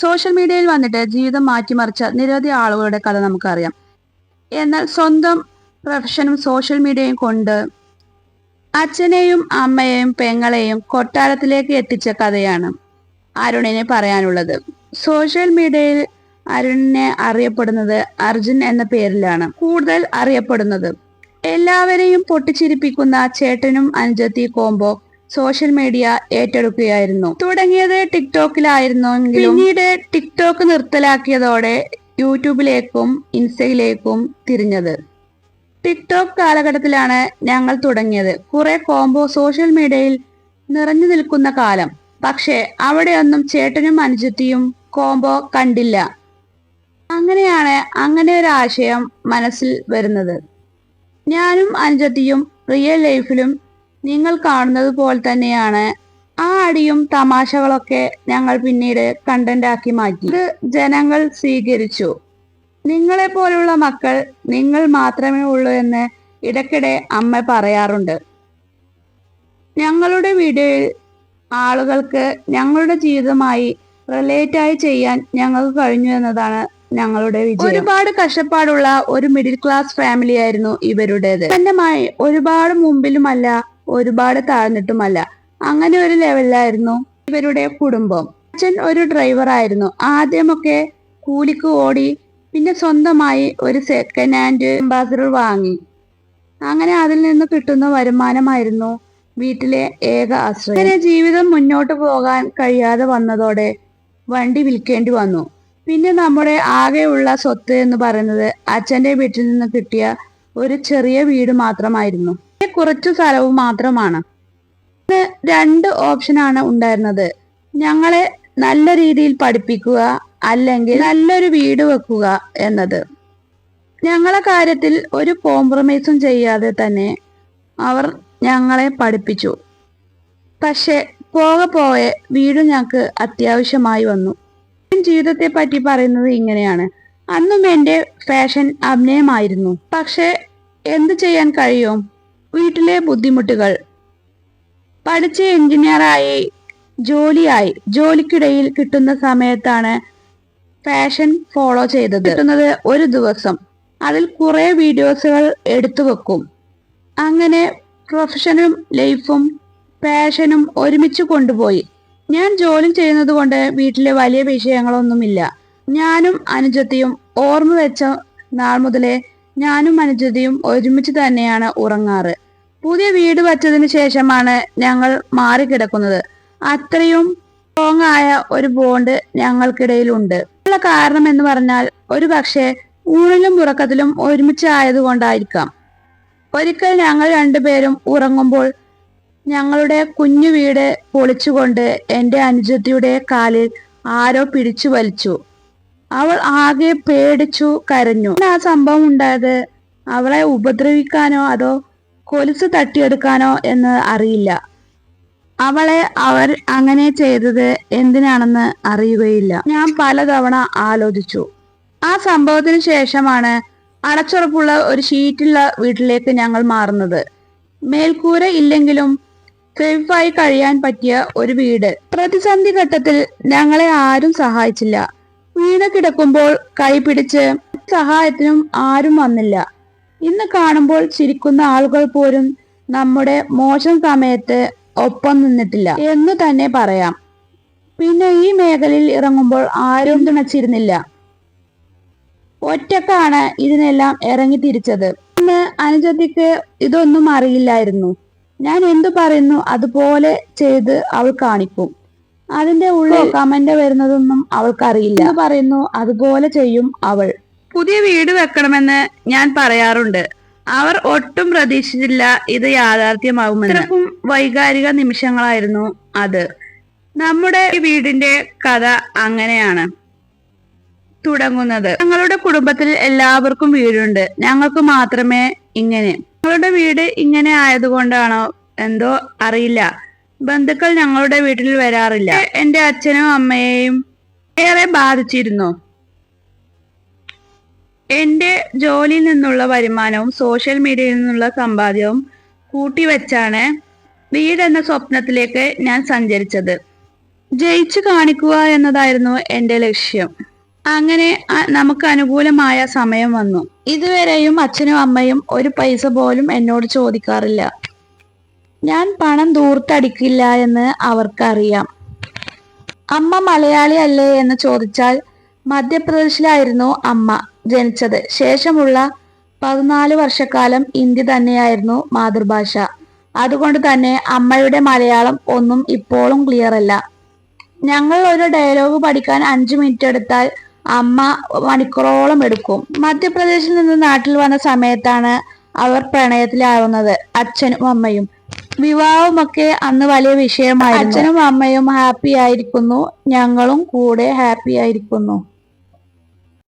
Social മീഡിയയിൽ വന്നിട്ട് ജീവിതം മാറ്റിമറിച്ച നിരവധി ആളുകളുടെ കഥ നമുക്കറിയാം. എന്നാൽ സ്വന്തം പ്രൊഫഷനും സോഷ്യൽ മീഡിയയും കൊണ്ട് അച്ഛനെയും അമ്മയെയും പെങ്ങളെയും കൊട്ടാരത്തിലേക്ക് എത്തിച്ച കഥയാണ് അരുണിനെ പറയാനുള്ളത്. സോഷ്യൽ മീഡിയയിൽ അരുണിനെ അറിയപ്പെടുന്നത് അർജുൻ എന്ന പേരിലാണ് കൂടുതൽ അറിയപ്പെടുന്നത്. എല്ലാവരെയും പൊട്ടിച്ചിരിപ്പിക്കുന്ന ചേട്ടനും അനുജത്തി കോംബോ സോഷ്യൽ മീഡിയ ഏറ്റെടുക്കുകയായിരുന്നു. തുടങ്ങിയത് ടിക്ടോക്കിലായിരുന്നു പിന്നീട് ടിക്ടോക്ക് നിർത്തലാക്കിയതോടെ യൂട്യൂബിലേക്കും ഇൻസ്റ്റയിലേക്കും തിരിഞ്ഞത്. ടിക്ടോക്ക് കാലഘട്ടത്തിലാണ് ഞങ്ങൾ തുടങ്ങിയത്. കുറെ കോംബോ സോഷ്യൽ മീഡിയയിൽ നിറഞ്ഞു നിൽക്കുന്ന കാലം. പക്ഷേ അവിടെയൊന്നും ചേട്ടനും അനുജത്തിയും കോംബോ കണ്ടില്ല. അങ്ങനെയാണ് അങ്ങനെ ഒരു ആശയം മനസ്സിൽ വരുന്നത്. ഞാനും അനുജത്തിയും റിയൽ ലൈഫിലും നിങ്ങൾ കാണുന്നത് പോലെ തന്നെയാണ് ആ അടിയും തമാശകളൊക്കെ ഞങ്ങൾ പിന്നീട് കണ്ടന്റ് ആക്കി മാറ്റി. ഇത് ജനങ്ങൾ സ്വീകരിച്ചു. നിങ്ങളെ പോലുള്ള മക്കൾ നിങ്ങൾ മാത്രമേ ഉള്ളൂ എന്ന് ഇടയ്ക്കിടെ അമ്മ പറയാറുണ്ട്. ഞങ്ങളുടെ വീഡിയോയിൽ ആളുകൾക്ക് ഞങ്ങളുടെ ജീവിതമായി റിലേറ്റ് ആയി ചെയ്യാൻ ഞങ്ങൾക്ക് കഴിഞ്ഞു എന്നതാണ് ഞങ്ങളുടെ വിജയം. ഒരുപാട് കഷ്ടപ്പാടുള്ള ഒരു മിഡിൽ ക്ലാസ് ഫാമിലി ആയിരുന്നു ഇവരുടേത്. തന്നെമായി ഒരുപാട് മുമ്പിലുമല്ല ഒരുപാട് താഴ്ന്നിട്ടുമല്ല. അങ്ങനെ ഒരു ലെവലിലായിരുന്നു ഇവരുടെ കുടുംബം. അച്ഛൻ ഒരു ഡ്രൈവർ ആയിരുന്നു. ആദ്യമൊക്കെ കൂലിക്ക് ഓടി പിന്നെ സ്വന്തമായി ഒരു സെക്കൻഡ് ഹാൻഡ് അംബാസഡർ വാങ്ങി. അങ്ങനെ അതിൽ നിന്ന് കിട്ടുന്ന വരുമാനമായിരുന്നു വീട്ടിലെ ഏക ആശ്രയം. അങ്ങനെ ജീവിതം മുന്നോട്ട് പോകാൻ കഴിയാതെ വന്നതോടെ വണ്ടി വിൽക്കേണ്ടി വന്നു. പിന്നെ നമ്മുടെ ആകെയുള്ള സ്വത്ത് എന്ന് പറയുന്നത് അച്ഛന്റെ വീട്ടിൽ നിന്ന് കിട്ടിയ ഒരു ചെറിയ വീട് മാത്രമായിരുന്നു. കുറച്ചു സ്ഥലവും മാത്രമാണ്. രണ്ട് ഓപ്ഷനാണ് ഉണ്ടായിരുന്നത്. ഞങ്ങളെ നല്ല രീതിയിൽ പഠിപ്പിക്കുക അല്ലെങ്കിൽ നല്ലൊരു വീട് വെക്കുക എന്നത്. ഞങ്ങളെ കാര്യത്തിൽ ഒരു കോംപ്രമൈസും ചെയ്യാതെ തന്നെ അവർ ഞങ്ങളെ പഠിപ്പിച്ചു. പക്ഷെ പോകെ പോകെ വീട് ഞങ്ങൾക്ക് അത്യാവശ്യമായി വന്നു. ജീവിതത്തെ പറ്റി പറയുന്നത് ഇങ്ങനെയാണ്. അന്നും എന്റെ ഫാഷൻ അഭിനയമായിരുന്നു. പക്ഷെ എന്ത് ചെയ്യാൻ കഴിയും? വീട്ടിലെ ബുദ്ധിമുട്ടുകൾ. പഠിച്ച എഞ്ചിനീയറായി ജോലിയായി. ജോലിക്കിടയിൽ കിട്ടുന്ന സമയത്താണ് ഫാഷൻ ഫോളോ ചെയ്തത്. കിട്ടുന്നത് ഒരു ദിവസം. അതിൽ കുറെ വീഡിയോസുകൾ എടുത്തു വെക്കും. അങ്ങനെ പ്രൊഫഷനും ലൈഫും പാഷനും ഒരുമിച്ച് കൊണ്ടുപോയി. ഞാൻ ജോലി ചെയ്യുന്നത് കൊണ്ട് വീട്ടിലെ വലിയ വിഷയങ്ങളൊന്നുമില്ല. ഞാനും അനുജത്തിയും ഓർമ്മ വെച്ച നാൾ മുതലേ ഞാനും അനുജതിയും ഒരുമിച്ച് തന്നെയാണ് ഉറങ്ങാറ്. പുതിയ വീട് വച്ചതിന് ശേഷമാണ് ഞങ്ങൾ മാറിക്കിടക്കുന്നത്. അത്രയും സ്ട്രോങ് ആയ ഒരു ബോണ്ട് ഞങ്ങൾക്കിടയിലുണ്ട്. ഉള്ള കാരണം എന്ന് പറഞ്ഞാൽ ഒരു പക്ഷേ ഊണിലും ഉറക്കത്തിലും ഒരുമിച്ച് ആയതുകൊണ്ടായിരിക്കാം. ഒരിക്കൽ ഞങ്ങൾ രണ്ടുപേരും ഉറങ്ങുമ്പോൾ ഞങ്ങളുടെ കുഞ്ഞു വീട് പൊളിച്ചുകൊണ്ട് എന്റെ അനുജത്തിയുടെ കാലിൽ ആരോ പിടിച്ചു വലിച്ചു. അവൾ ആകെ പേടിച്ചു കരഞ്ഞു. ആ സംഭവം ഉണ്ടായത്? അവളെ ഉപദ്രവിക്കാനോ അതോ കൊലുസ് തട്ടിയെടുക്കാനോ എന്ന് അറിയില്ല. അവളെ അവർ അങ്ങനെ ചെയ്തത് എന്തിനാണെന്ന് അറിയുകയില്ല. ഞാൻ പലതവണ ആലോചിച്ചു. ആ സംഭവത്തിന് ശേഷമാണ് അടച്ചുറപ്പുള്ള ഒരു ഷീറ്റുള്ള വീട്ടിലേക്ക് ഞങ്ങൾ മാറുന്നത്. മേൽക്കൂര ഇല്ലെങ്കിലും സേഫായി കഴിയാൻ പറ്റിയ ഒരു വീട്. പ്രതിസന്ധി ഘട്ടത്തിൽ ഞങ്ങളെ ആരും സഹായിച്ചില്ല. വീണ് കിടക്കുമ്പോൾ കൈപിടിച്ച് സഹായത്തിനും ആരും വന്നില്ല. ഇന്ന് കാണുമ്പോൾ ചിരിക്കുന്ന ആളുകൾ പോലും നമ്മുടെ മോശം സമയത്ത് ഒപ്പം നിന്നിട്ടില്ല എന്ന് തന്നെ പറയാം. പിന്നെ ഈ മേഖലയിൽ ഇറങ്ങുമ്പോൾ ആരും തുണച്ചിരുന്നില്ല. ഒറ്റക്കാണ് ഇതിനെല്ലാം ഇറങ്ങി തിരിച്ചത്. ഇന്ന് അനുജത്തിക്ക് ഇതൊന്നും അറിയില്ലായിരുന്നു. ഞാൻ എന്തു പറയുന്നു അതുപോലെ ചെയ്ത് അവൾ കാണിക്കും. അതിന്റെ ഉള്ളിൽ കമന്റ് വരുന്നതൊന്നും അവൾക്കറിയില്ല. പറയുന്നു അതുപോലെ ചെയ്യും അവൾ. പുതിയ വീട് വെക്കണമെന്ന് ഞാൻ പറയാറുണ്ട്. അവർ ഒട്ടും പ്രതീക്ഷിച്ചില്ല ഇത് യാഥാർത്ഥ്യമാകുമെന്ന് വൈകാരിക നിമിഷങ്ങളായിരുന്നു അത്. നമ്മുടെ വീടിന്റെ കഥ അങ്ങനെയാണ്. തുടങ്ങുന്നത്. ഞങ്ങളുടെ കുടുംബത്തിൽ എല്ലാവർക്കും വീടുണ്ട്. ഞങ്ങൾക്ക് മാത്രമേ ഇങ്ങനെ. ഞങ്ങളുടെ വീട് ഇങ്ങനെ ആയതുകൊണ്ടാണോ എന്തോ അറിയില്ല. ബന്ധുക്കൾ ഞങ്ങളുടെ വീട്ടിൽ വരാറില്ല. എന്റെ അച്ഛനും അമ്മയെയും ഏറെ ബാധിച്ചിരുന്നു. എന്റെ ജോലിയിൽ നിന്നുള്ള വരുമാനവും സോഷ്യൽ മീഡിയയിൽ നിന്നുള്ള സമ്പാദ്യവും കൂട്ടിവെച്ചാണ് വീട് എന്ന സ്വപ്നത്തിലേക്ക് ഞാൻ സഞ്ചരിച്ചത്. ജയിച്ചു കാണിക്കുക എന്നതായിരുന്നു എന്റെ ലക്ഷ്യം. അങ്ങനെ നമുക്ക് അനുകൂലമായ സമയം വന്നു. ഇതുവരെയും അച്ഛനും അമ്മയും ഒരു പൈസ പോലും എന്നോട് ചോദിക്കാറില്ല. ഞാൻ പണം ദൂർത്തടിക്കില്ല എന്ന് അവർക്കറിയാം. അമ്മ മലയാളി അല്ലേ എന്ന് ചോദിച്ചാൽ മധ്യപ്രദേശിലായിരുന്നു അമ്മ ജനിച്ചത്. ശേഷമുള്ള പതിനാല് വർഷക്കാലം ഹിന്ദി തന്നെയായിരുന്നു മാതൃഭാഷ. അതുകൊണ്ട് തന്നെ അമ്മയുടെ മലയാളം ഒന്നും ഇപ്പോഴും ക്ലിയർ അല്ല. ഞങ്ങൾ ഒരു ഡയലോഗ് പഠിക്കാൻ അഞ്ചു മിനിറ്റ് എടുത്താൽ അമ്മ മണിക്കൂറോളം എടുക്കും. മധ്യപ്രദേശിൽ നിന്ന് നാട്ടിൽ വന്ന സമയത്താണ് അവർ പ്രണയത്തിലാവുന്നത്. അച്ഛനും അമ്മയും. വിവാഹമൊക്കെ അന്ന് വലിയ വിഷയമായി അച്ഛനും അമ്മയും ഹാപ്പി ആയിരിക്കുന്നു. ഞങ്ങളും കൂടെ ഹാപ്പി ആയിരിക്കുന്നു.